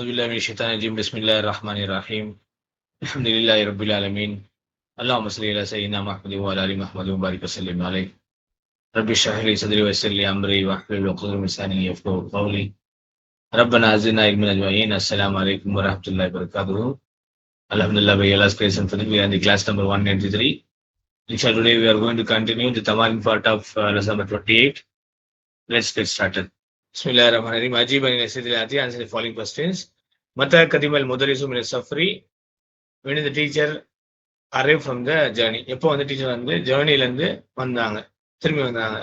أعوذ بالله من الشيطان الرجيم بسم الله الرحمن الرحيم الحمد لله رب العالمين اللهم صل على سيدنا محمد وعلى ال محمد وبارك وسلم عليه رب اشرح لي صدري ويسر لي امري واحلل عقدة من لساني يفقهوا قولي ربنا زدنا علما اجمعين السلام عليكم ورحمه الله وبركاته Alhamdulillah by Allah's grace and faith we are in the class number 193 Inshallah today we are going to continue the Tamarin part of uh, lesson number 28 let's get started Bismillah ar-Rahman ar-Rahim Ajib and Nasid al answer the following questions. Mata kadim al-Mudarisu min al-Safri when did the teacher arrive from the journey? எப்போ வந்து teacher வந்து ஜேர்னிலேருந்து வந்தாங்க திரும்பி வந்தாங்க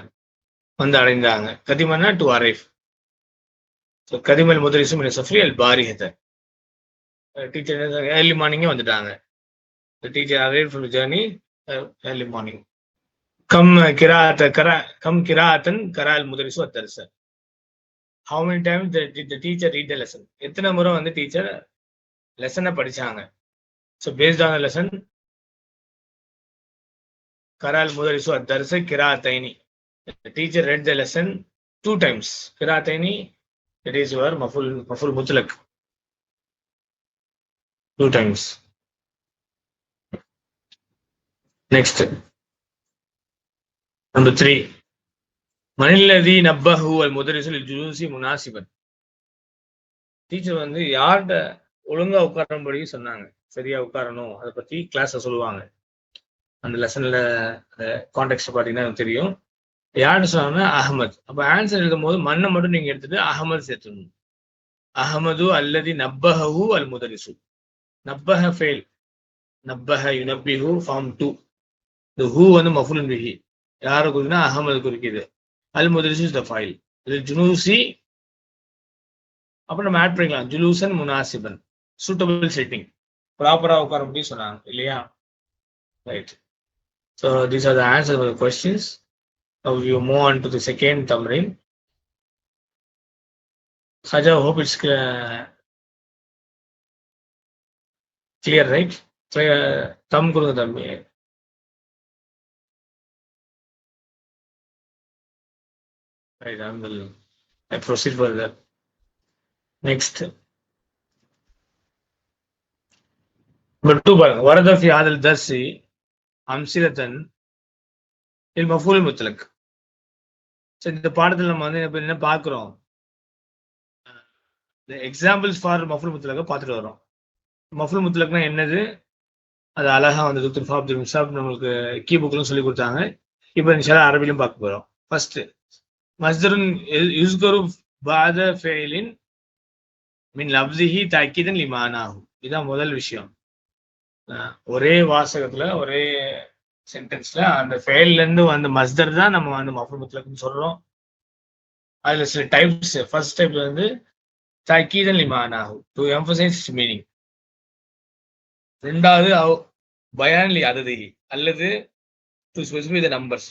வந்து அடைந்தாங்க கதிமன்னா to arrive so கதிமல் முதலிசு மின சஃப்ரி அல் பாரிஹத்தை டீச்சர் ஏர்லி மார்னிங்கே வந்துட்டாங்க. Teacher arrive from journey early morning come கிராத்த கரா கம் கிராத்தன் கரால் முதலிசு sir how many time the teacher read the lesson எத்தனை முறை வந்து டீச்சர் லெசனை படிச்சாங்க ஸோ பேஸ்ட் ஆன் லெசன் கரால் முதலிசு அத்தரசு கிராத்தைனி teacher read the lesson two times கிராத்தைனி it is your மஃபுல் மஃபுல் முத்துலக் two times next number three மனிலதி நப்பஹு அல் முதலிசல் ஜூசி முனாசிபன். டீச்சர் வந்து யார்கிட்ட ஒழுங்கா உட்காரும்படி சொன்னாங்க. சரியா உட்காரணும் அதை பத்தி கிளாஸ்ல சொல்லுவாங்க. அந்த லெசன்ல கான்டெக்ட் பாத்தீங்கன்னா எனக்கு தெரியும். யார்கிட்ட சொன்னாங்கன்னா அகமது அப்ப ஆன்சர் எழுதும் போது மண்ணை மட்டும் நீங்க எடுத்துட்டு அகமது சேர்த்துடணும். அகமது அல்லதி நப்பஹு அல் முதரிசு. நப்பஹ ஃபெயில் நப்பஹ யுனப்பிஹு ஃபார்ம் டூ இந்த ஹூ வந்து மஃபுல் பிஹி. யாரை குறிக்குன்னா அகமது குறிக்குது. அல் முதரிசு இஸ் த ஃபைல் இது ஜுனூசி அப்புறம் நம்ம ஆட் பண்ணிக்கலாம். ஜுலூசன் முனாசிபன் சூட்டபிள் செட்டிங் ப்ராப்பராக உட்கார முடியும் சொன்னாங்க இல்லையா? Right so these are the answer for questions you move on to the second second tamrin. Haja, hope it's clear, clear right? Clear, uh, thumb கொடுங்க தம்பி. Right, I will I proceed further. Next. Number two, ورد في هذا الدرس أمثلة المفعول المطلق so இந்த பாடத்தில் நம்ம வந்து இப்போ என்ன பார்க்குறோம் examples for மஃபுல் முத்தலக பார்த்துட்டு வரோம் மஃபுல் முத்தலக்னா என்னது அது அழகா வந்து டாக்டர் ஃபாப்துல் முசாப் நம்மளுக்கு கீ புக்லும் சொல்லி கொடுத்தாங்க இப்போ இன்ஷால்லா அரபிலும் பார்க்க போகிறோம் ஃபர்ஸ்ட் மஸ்தருன் يذكر بعد فعل من لفظه தாக்கீதன் لمعناه இதுதான் முதல் விஷயம். ஒரே வாசகத்துல ஒரே சென்டென்ஸ்ல அந்த ஃபெயில்ல இருந்து வந்த மஸ்தர் தான் நம்ம வந்து மஃபுல் முத்லக்னு சொல்றோம். அதுல சில டைப்ஸ் ஃபர்ஸ்ட் டைப்ல வந்து தக்கீதன் லிமானாகும். டு எம்பசைஸ் மீனிங் ரெண்டாவது பயான்லி அததி அல்லது டு ஸ்பெசிஃபை த நம்பர்ஸ்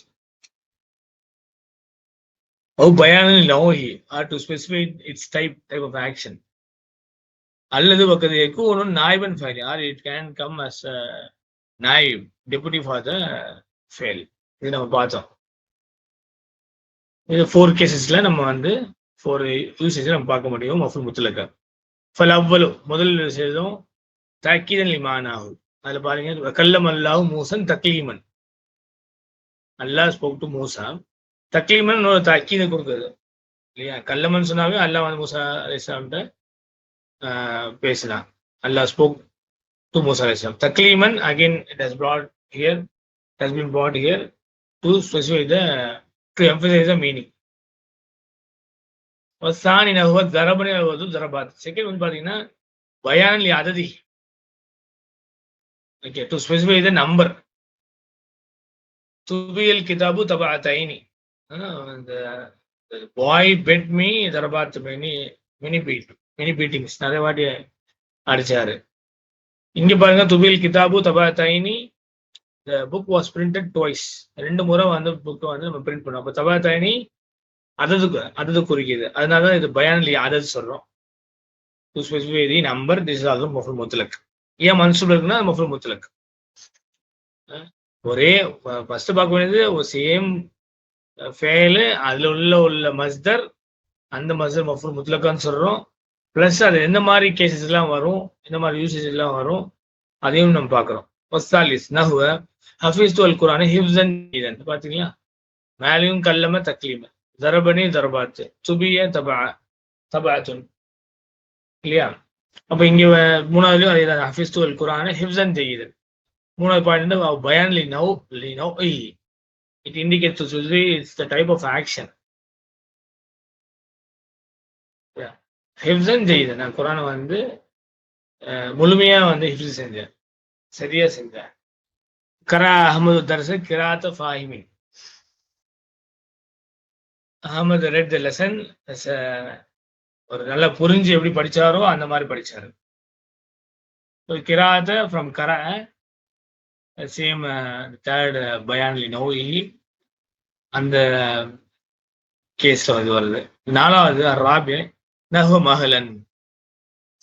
ஓ பயான் நோஹி or to specify its type type of action அல்லது பக்கத்து எக்கு நாய்பன் file or it can come as நாய் டெபுட்டி ஃபார் த ஃபெயில் இது நம்ம பார்த்தோம். இது ஃபோர் கேசஸ்ல நம்ம வந்து ஃபோர் யூசேஜ் நம்ம பார்க்க முடியும். மஃபுல் முத்துலக்க. ஃபல் அவ்வளவு முதல் விஷயம் தக்கீதன் லிமான் ஆகும் அதில் பாருங்க கல்லம் அல்லாஹ் மூசன் தக்லீமன். அல்லாஹ் ஸ்போக் டு மூசா. தக்லீமன் இன்னொரு தக்கீதை கொடுக்குது இல்லையா? கல்லமன் சொன்னாவே அல்லா வந்து மூசா அலிஸ்லாம்கிட்ட பேசினான். அல்லாஹ் ஸ்போக் டு மூசா அலிஸ்லாம் தக்லீமன் again it has brought here it has been brought here to specify the to emphasize the meaning சாணி நகுவ தரபணி நகுவது தரபாத் செகண்ட் வந்து பார்த்தீங்கன்னா பயான் அததி okay to specify the number துபியல் கிதாபு தபா தைனி இந்த boy beat me தரபாத் many many beat many beatings. நிறைய வாட்டி அடிச்சாரு. இங்க பாருங்க துபில் கிதாபு தபா தைனி இந்த புக் வாஸ் பிரிண்டட் டுவைஸ் ரெண்டு முறை வந்து புக்கை வந்து நம்ம பிரிண்ட் பண்ணோம். அப்போ தபா தைனி அதது அதது குறிக்கிது அதனால தான் இது பயானில் அதது சொல்றோம். To specify the number this is also மஃபுல் முத்தலக் ஏன் மன்சூல் இருக்குன்னா மஃபுல் முத்தலக் ஒரே ஃபர்ஸ்ட் பார்க்க வேண்டியது சேம் ஃபேலு அதுல உள்ள உள்ள மஸ்தர் அந்த மஸ்தர் மஃபுல் முத்லக்கான்னு சொல்றோம். ப்ளஸ் அது எந்த மாதிரி கேசஸ் எல்லாம் வரும் எந்த மாதிரி யூசேஜ் எல்லாம் வரும் அதையும் நம்ம பார்க்குறோம். ஒஸ்தாலிஸ் நஹுவ ஹஃபீஸ் அல் குரான் ஹிப்சன் இதன் பார்த்தீங்களா மேலையும் கல்லம தக்லீம. தரபனி தரபாத்து. துபிய தபா தபாத்துன். இல்லையா? அப்ப இங்க வ- மூணாவதுலயும் அதே தான் ஹஃபீஸ் அல் குரான் ஹிப்சன் ஜெயிதன் மூணாவது பாயிண்ட் வந்து பயான் லி நவ் லி now it indicates it's the type of action ஹிப்சன் செய்யுது நான் குரானை வந்து முழுமையா வந்து ஹிப்ஸ் செஞ்சேன். சரியா செஞ்சேன். கரா அகமது தர்ச கிராத்த ஃபாஹிமின். அகமது ரெட் த லெசன் ஒரு நல்லா புரிஞ்சு எப்படி படிச்சாரோ அந்த மாதிரி படிச்சாரு. கிராத்த ஃப்ரம் கரா சேம் தேர்ட் பயான்லி நோயி அந்த கேஸ்ல வந்து வருது. நாலாவது ராபி நஹு மஹலன்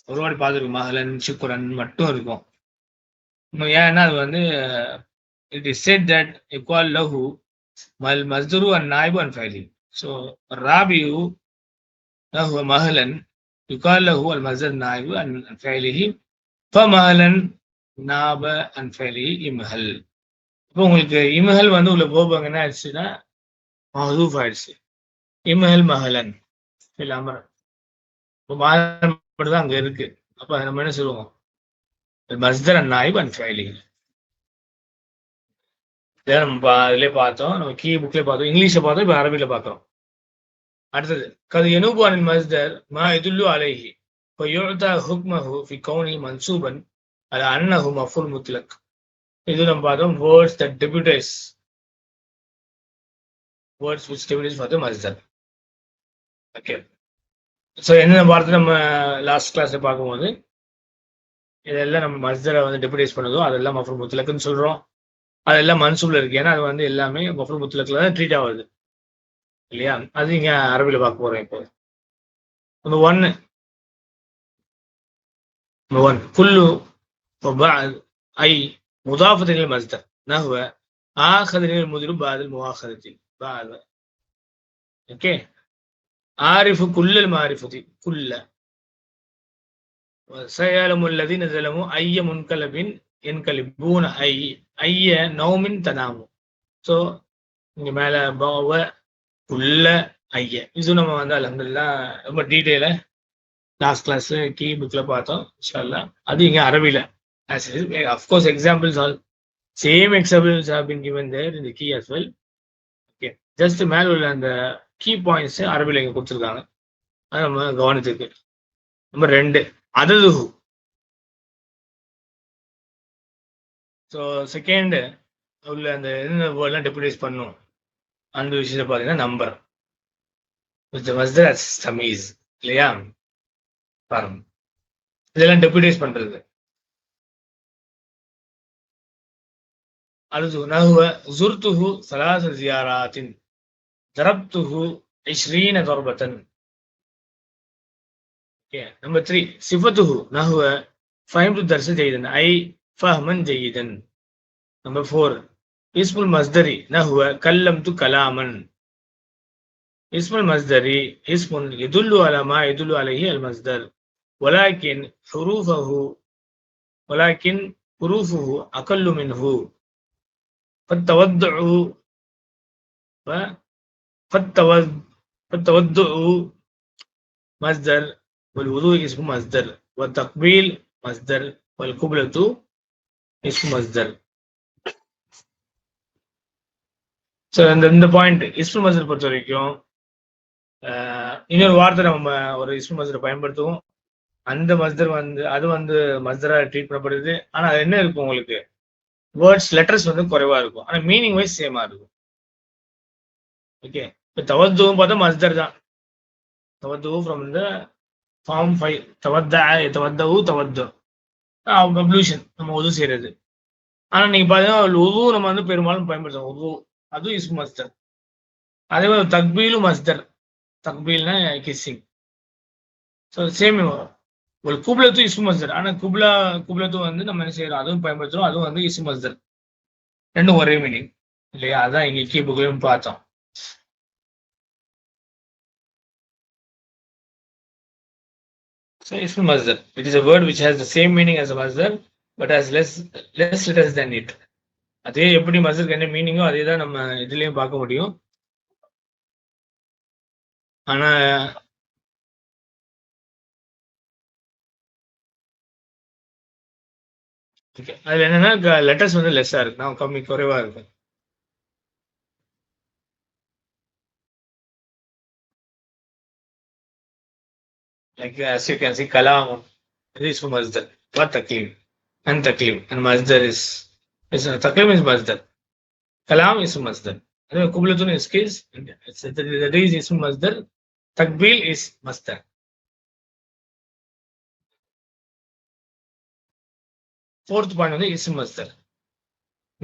ஒரு வாட்டி பார்த்துருக்கு மகளன் சுக்குரன் மட்டும் இருக்கும். ஏன்னா அது வந்து இட் இஸ் செட் தட் இக்வால் லஹு மல் மஸ்துரு அண்ட் நாய்பு அண்ட் ஃபைலி ஸோ ராபியு லஹு மஹலன் யுகால் லஹு அல் மஸ்தர் நாய்பு அண்ட் ஃபைலிஹி மகளன் நாப அண்ட் ஃபைலிஹி இப்போ உங்களுக்கு இமஹல் வந்து உள்ள போபாங்க என்ன ஆயிடுச்சுன்னா மஹதூஃப் ஆயிடுச்சு. இமஹல் மஹலன். அமரன். இப்போ மஹலன் தான் அங்க இருக்கு. அப்ப நம்ம என்ன சொல்லுவோம்? மஸ்தர் அண்ட் நாய்பு அண்ட் நம்ம அதிலே பார்த்தோம். நம்ம கீ புக்லேயே பார்த்தோம். இங்கிலீஷ்ல பார்த்தோம் இப்போ அரபியில பார்க்குறோம். அடுத்தது கது எனுபானின் மஸ்தர் மா இதுல்லு அலைஹி இப்போ யுழ்தா ஹுக்மஹு ஃபி கௌனி மன்சூபன் அது அன்னஹு மஃபுல் முத்லக் இது நம்ம பார்த்தோம் words that deputise words which deputise பார்த்தோம் மஸ்தர் ஓகே ஸோ என்னென்ன பார்த்து நம்ம லாஸ்ட் கிளாஸில் பார்க்கும்போது இதெல்லாம் நம்ம மஸ்தரை வந்து டெபியூட்டைஸ் பண்ணுதோ அதெல்லாம் மஃபுல் முத்லக்குன்னு சொல்கிறோம் அதெல்லாம் மன்சூப்ல இருக்கு. ஏன்னா அது வந்து எல்லாமே மஃபுல் முத்லக்ல தான் ட்ரீட் ஆகுது. இல்லையா? அது இங்க அரபியில் பார்க்க போறோம் இப்போ. நம்பர் ஒன்னு ஒன் ஃபுல்லு وبعد أي مضافة للمصدر نحو آخذ المدير بعد المؤاخذة بعد اوكي عارف كل المعرفة كل وسيعلم الذين ظلموا أي منقلب ينقلبون أي أي نوم تنام ஸோ இங்க மேல பாவ உள்ள ஐய இது நம்ம வந்து அலமதுல்லா ரொம்ப டீட்டெயிலா லாஸ்ட் கிளாஸ் கீ புக்ல பார்த்தோம் இன்ஷால்லா அது இங்க அரபில as is eh, of course examples all same examples have been given there in the key as well. Okay just மேல உள்ள அந்த கீ பாயிண்ட்ஸ் அரபில இங்க கொடுத்துருக்காங்க. அது நம்ம கவனிச்சிருக்கு நம்பர் ரெண்டு அததுஹு ஸோ செகண்ட் உள்ள அந்த என்ன வேர்ட்லாம் டெபியூடைஸ் பண்ணும். அந்த விஷயத்தை பார்த்தீங்கன்னா நம்பர் மஸ்தர் தமீஸ் இல்லையா? பாருங்க. இதெல்லாம் டெபியூடைஸ் பண்றது. أرجو نحو زرته ثلاث زيارات ضربته عشرين ضربة. نمبر 3 صفته نحو فهمت الدرس جيدا أي فهما جيدا. نمبر 4 اسم المصدر نحو كلمت كلاما. اسم المصدر اسم يدل على ما يدل عليه المصدر. ولكن حروفه ولكن حروفه أقل منه. فالتودع فالتود فالتودع مصدر والوضوء اسم مصدر والتقبيل مصدر والقبلة اسم مصدر ஸோ இந்த இந்த பாயிண்ட் இஸ்மு மசர் பொறுத்த வரைக்கும் ஆஹ், இன்னொரு வார்த்தை நம்ம ஒரு இஸ்மு மசரை பயன்படுத்துவோம் அந்த மஸ்தர் வந்து அது வந்து மஸ்தரா ட்ரீட் பண்ணப்படுது ஆனா அது என்ன இருக்கும் உங்களுக்கு வேர்ட்ஸ் லெட்டர்ஸ் வந்து குறைவா இருக்கும். ஆனா மீனிங் வைஸ் சேமா இருக்கும். ஓகே இப்போ தவத்துவும் பார்த்தா மஸ்தர் தான். தவத்து ஃப்ரம் த ஃபார்ம் ஃபைவ் தவத்த தவத்தவு தவத்து அப்ளூஷன் நம்ம உது செய்யறது ஆனா நீங்க பாத்தீங்கன்னா உது நம்ம வந்து பெரும்பாலும் பயன்படுத்தோம் உது அதுவும் இஸ் மஸ்தர் அதே மாதிரி தக்பீலும் மஸ்தர் தக்பீல்னா கிஸ்ஸிங் ஸோ சேம் ஒரு குப்லத்தும் இசு மஸ்தர் ஆனா குப்லா குப்லத்தும் வந்து நம்ம என்ன செய்யறோம்? அதுவும் பயன்படுத்துறோம். அதுவும் வந்து இசு மஸ்தர் ரெண்டும் ஒரே மீனிங் இல்லையா? அதான் இங்க கீ பார்த்தோம். So ism masdar. It is a word which has the same meaning as a masdar, but has less less letters than it. அதே எப்படி மஸ்தருக்கு என்ன மீனிங்கோ அதே தான் நம்ம இதுலயும் பார்க்க முடியும். ஆனா okay, அதுல என்னன்னா லெட்டர்ஸ் வந்து லெஸ்ஸா இருக்கு நான் கம்மி குறைவா இருக்கு like as you can see kalam is for masdar what taklim and taklim and masdar is is uh, taklim is masdar kalam is masdar and kublatun is case it's that is is masdar takbil is masdar Fourth point வந்து is மஸ்தர்.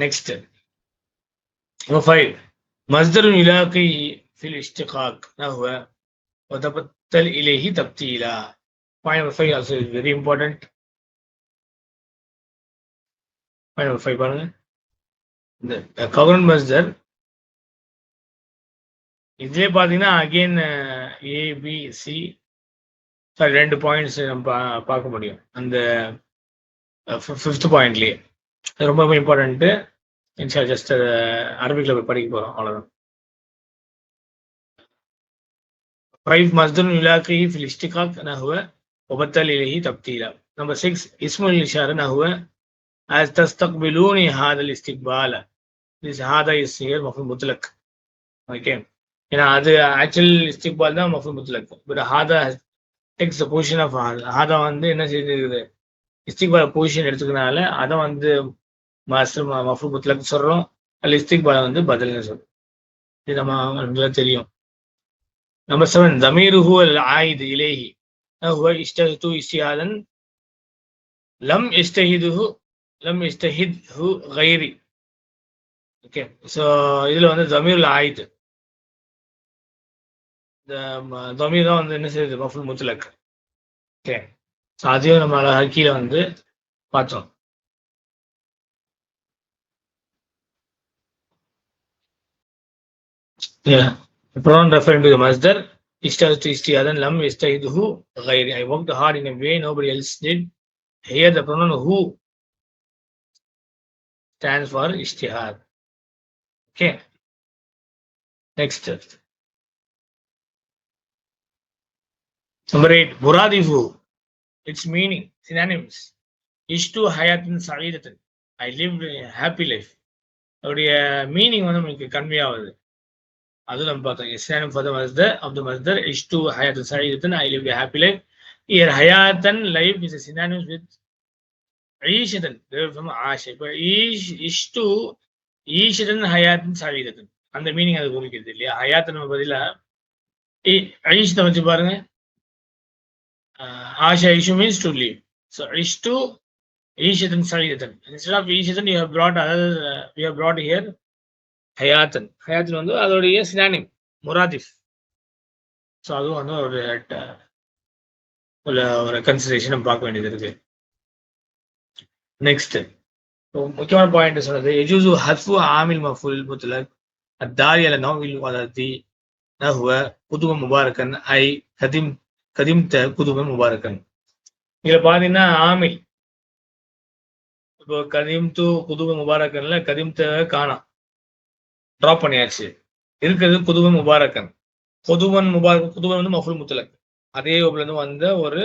Next five மஸ்தர் இலாக்கை ஃபில் இஷ்டிகாக். நஹுவ வதபத்தல் இலேஹி தப்தீலா. Point number five also is very important point number five பாருங்க. இந்த கவர்ன் மஸ்தர் இதுலேயே பார்த்தீங்கன்னா அகெயின் ஏபிசி சாரி ரெண்டு பாயிண்ட்ஸ் நம்ம பார்க்க முடியும். அந்த ஃபிஃப்த் பாயிண்ட்லேயே ரொம்ப ரொம்ப இம்பார்ட்டன்ட்டு இன்ஷா ஜஸ்ட் அரபிக்கில் போய் படிக்க போகிறோம் அவ்வளோதான் ஃபைவ் மஸ்தன் இலாக்கி ஃபில் இஷ்டிகாக் நஹுவ ஒபத்தல் இலகி தப்தீலா நம்பர் சிக்ஸ் இஸ்முல் இஷார் நஹுவ ஆஸ் தஸ்தக்பிலூனி ஹாதல் இஸ்திக்பால திஸ் ஹாதா இஸ் ஹியர் மஃபுல் முத்லக் ஓகே ஏன்னா அது ஆக்சுவல் இஸ்திக்பால் தான் மஃபுல் முத்லக் பட் ஹாதா டெக்ஸ் த பொசிஷன் ஆஃப் ஹாதா வந்து என்ன செஞ்சிருக்குது இஸ்திக்பால் பொசிஷன் எடுத்துக்கிறனால அதை வந்து மாஸ்டர் மஃபு முத்லக் சொல்கிறோம் அல்ல இஸ்திக்பாலை வந்து பதில்னு சொல்றோம். இது நம்ம தெரியும். நம்பர் செவன் தமீர் ஹுவல் ஆயுது இலேஹி ஹுவ இஷ்டஹிது இஷ்டியாதன் லம் இஷ்டஹிதுஹு லம் இஷ்டஹித் ஹு கைரி ஓகே ஸோ இதில் வந்து ஜமீருல் ஆயுது தமீர் தான் வந்து என்ன செய்யுது? மஃபுல் முத்லக் ஓகே ஸோ அதையும் நம்ம அழகாக கீழே வந்து பார்த்தோம் The pronoun referring to the masdar istahidan lam istahidhu ghairi. I worked hard in a way nobody else did. Here the pronoun who stands for istihad. Okay. Next. Number eight, Buradifu. Its meaning synonyms. ishtu hayatan sa'idatan I lived a happy life. அவருடைய meaning வந்து உங்களுக்கு convey ஆகுது அது நம்ம பார்த்தோம். இஸ்லாம் for the மஸ்தர் அப்துல் த மஸ்தர் இஷ்டு ஹயாத்தன் சயீதன் I live happy life here ஹயாத்தன் life is synonyms with ஈஷதன். ஆஷை ஆஷ். இப்போ ஈஷ் இஷ்டு ஈஷதன் ஹயாத்தன் சயீதன் அந்த மீனிங் அது குறிக்கிறது இல்லையா? ஹயாத்தன் பதிலாக பதிலா ஐஷத்தை வச்சு பாருங்க. ஆஷா இஷு மீன்ஸ் டு லீவ் ஸோ இஷ் டு ஈஷதன் சயீதன் instead of ஈஷதன் you have brought other you have brought here ஹயாத்தன் ஹயாத்தன் வந்து அதோடைய சினானிம் முராதிஃப் ஸோ அதுவும் வந்து ஒரு uh, ஒரு கன்சிடரேஷன் நம்ம பார்க்க வேண்டியது இருக்கு. நெக்ஸ்ட் முக்கியமான பாயிண்ட் சொன்னது எஜூசு ஹஃபு ஆமில் மஃபுல் முத்லக் அத்தாரி அல நோவில் வளர்த்தி நஹுவ புதுவ முபாரக்கன் ஐ ஹதிம் கதிம் குதுபன் முபாரக்கன். இதுல பாத்தீங்கன்னா ஆமில் இப்போ கதிம் து முபாரக்கன்ல கதிம் காணா. டிராப் ட்ராப் பண்ணியாச்சு. இருக்கிறது குதுவன் முபாரக்கன். குதுவன் முபாரக் குதுவன் வந்து மஃபுல் முத்தலக். அதே இருந்து வந்த ஒரு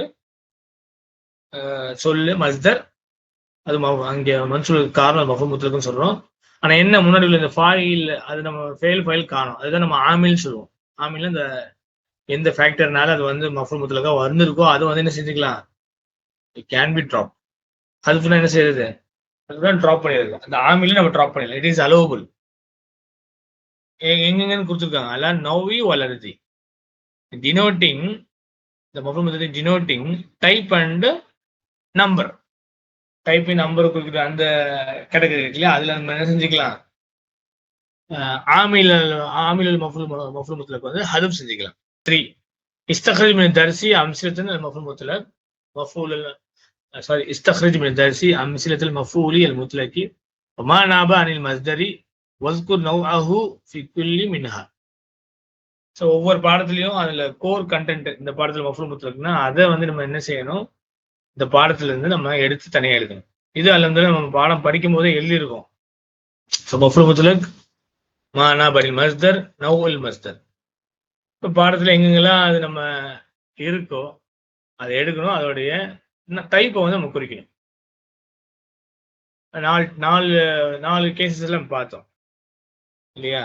சொல்லு மஸ்தர். அது அங்கே அங்க மன்சூலுக்கு காரணம் மஃபுல் முத்தலக்னு சொல்றோம். ஆனா என்ன முன்னாடி உள்ள இந்த ஃபாயில் அது நம்ம ஃபெயில் ஃபைல் காணும். அதுதான் நம்ம ஆமில்னு சொல்லுவோம். ஆமில்ல இந்த எந்த ஃபேக்டர்னால அது வந்து மஃபுல் முத்தலக்கா வந்திருக்கோ அது வந்து என்ன செஞ்சுக்கலாம்? இட் கேன் பி ட்ராப் அதுக்கு என்ன செய்யறது அதுதான் ட்ராப் பண்ணிருக்கு அந்த ஆமிலையும் நம்ம ட்ராப் பண்ணிடலாம். இட் இஸ் அலோவபிள் எங்கெங்கன்னு கொடுத்துருக்காங்க. அதெல்லாம் நோவி வளருதி. டினோட்டிங் இந்த மஃபுல் method denoting type and number type number குறிக்கிற அந்த கேட்டகரி இருக்கு இல்லையா? அதில் நம்ம என்ன செஞ்சுக்கலாம்? ஆமிலல் ஆமிலல் மஃபுல் மஃபுல் முத்தலக் வந்து ஹதுப் செஞ்சுக்கலாம். த்ரீ இஸ்தஹ்ரிஜ் மின் தரிசி அம்சிலத்தின் மஃபூல் முத்துல மஃபூல் சாரி இஸ்தஹ்ரிஜ் மின் தரிசி அம்சிலத்தில் மஃபூலி அல் முத்லகி மா நாப அனில் மஸ்தரி வஸ்குர் நவ் அஹு ஃபிகுல்லி மின்ஹா ஸோ ஒவ்வொரு பாடத்துலையும் அதில் கோர் கண்டென்ட் இந்த பாடத்தில் மஃபூல் முத்லக்குன்னா அதை வந்து நம்ம என்ன செய்யணும்? இந்த பாடத்துலேருந்து நம்ம எடுத்து தனியாக எழுதணும். இது அல்லது நம்ம பாடம் படிக்கும் போதே எழுதியிருக்கோம். ஸோ மஃபூல் முத்துலக் மானா பரில் மஸ்தர் நவ் அல் மஸ்தர் இப்போ பாடத்துல எங்கெங்கெல்லாம் அது நம்ம இருக்கோ அதை எடுக்கணும் அதோடைய டைப்பை வந்து நம்ம குறிக்கணும். நாலு நாலு நாலு கேசஸ் எல்லாம் பார்த்தோம். இல்லையா?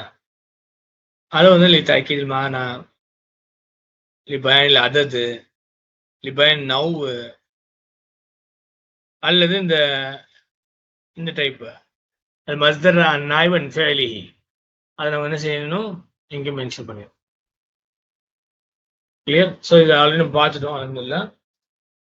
அது வந்து லி தக்கீல் மானா லிபயன் அதது லிபயன் நவ்வு அல்லது இந்த இந்த டைப்பு. அது மஸ்தர் நாய்வன் ஃபேலி அதை நம்ம என்ன செய்யணும்? இங்கே மென்ஷன் பண்ணிடுவோம் கிளியர் ஸோ இது ஆல்ரெடி நம்ம பார்த்துட்டோம். அலமதுல்லா.